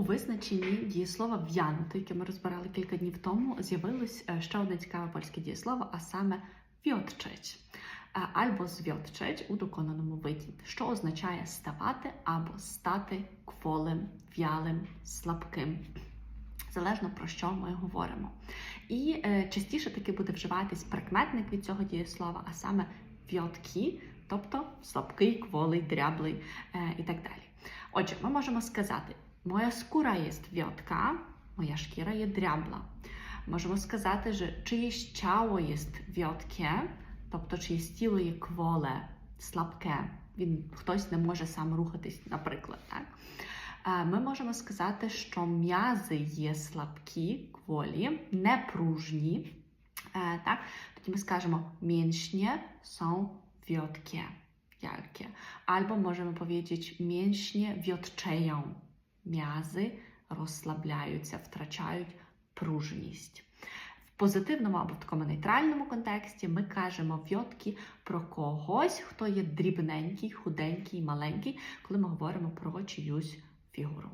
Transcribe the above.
У визначенні дієслова в'янути, яке ми розбирали кілька днів тому, з'явилось е, ще одне цікаве польське дієслово, а саме вьотчeć. Е, Або звьотчeć у доконаному виді, що означає ставати або стати кволим, в'ялим, слабким. Залежно про що ми говоримо. І е, частіше таки буде вживатись прикметник від цього дієслова, а саме вьоткі, тобто слабкий, кволий, дряблий е, і так далі. Отже, ми можемо сказати: моя скура є вьотка, моя шкіра є дрябла. Можемо сказати, що czyjeś ciało jest wiotkie, тобто чиєсь тіло є кволе, слабке. Він хтось не може сам рухатись, наприклад. Так? Е, Ми можемо сказати, що м'язи є слабкі, кволі, непружні. Е, Так? Тоді ми скажемо mięśnie są wiotkie, wielkie. Albo możemy powiedzieć mięśnie wiotczeją. М'язи розслабляються, втрачають пружність. В позитивному або в такому нейтральному контексті ми кажемо вьотки про когось, хто є дрібненький, худенький, маленький, коли ми говоримо про чиюсь фігуру.